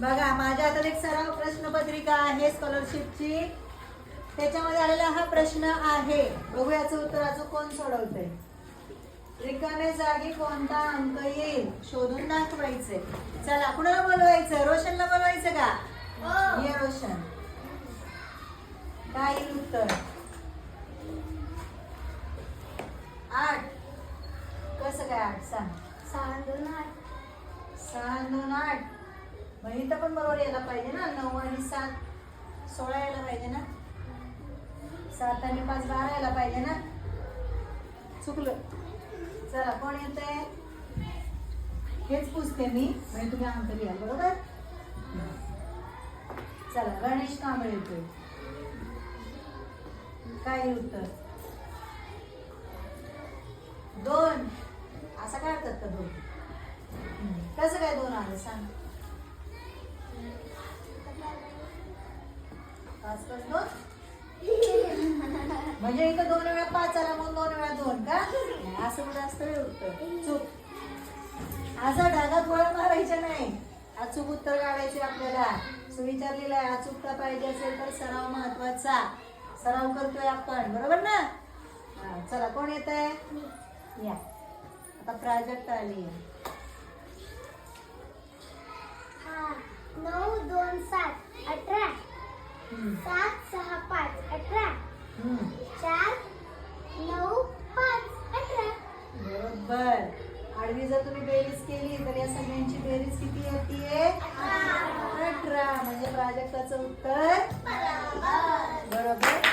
बघा माझ्या हातात एक सराव प्रश्नपत्रिका आहे स्कॉलरशिपची त्याच्यामध्ये आलेला हा प्रश्न आहे. बघू याचं उत्तर अजून कोण सोडवतंय? रिकाम्या जागी कोणता अंक येईल? शोधून दाखवायचंय. चला कुणाला बोलवायचं रोशनला बोलवायचं का? ये रोशन. काय उत्तर? आठ. कसं काय आठ? सांग. सहा दोन आठ. सहा दोन आठ. मग इथं पण बरोबर यायला पाहिजे ना. नऊ आणि सात. सोळा यायला पाहिजे ना. सात आणि पाच बारा यायला पाहिजे ना. चुकलं. चला कोण येत आहे हेच पुसते मी. म्हणजे तुम्ही अंक लिहा बरोबर? चला गणेश कांबळे येतोय. काय उत्तर? दोन. असं काय का दोन? कसं काय दोन आलं? सांग. पाच पाच दोन. म्हणजे इथं दोन वेळा पाच आला मग दोन वेळा दोन का? असं कुठं असतं हे उत्तर? चूक. असा ढगात गोळा मारायचं नाही. अचूक उत्तर काढायचे आपल्याला. सुविचारलेला आहे अचूकता पाहिजे असेल तर सराव महत्त्वाचा. सराव करतोय आपण बरोबर ना? चला कोण येत आहे या. आता प्राजक्ता आली आहे हा नऊ दोन सात अठरा हम्म, सात सहा पाच अठरा. चार नऊ पाच अठरा. बरोबर. आडवी जर तुम्ही बेरीज केली तर या सगळ्यांची बेरीज किती येते अठरा. म्हणजे प्राजक्ताचं उत्तर? बरोबर.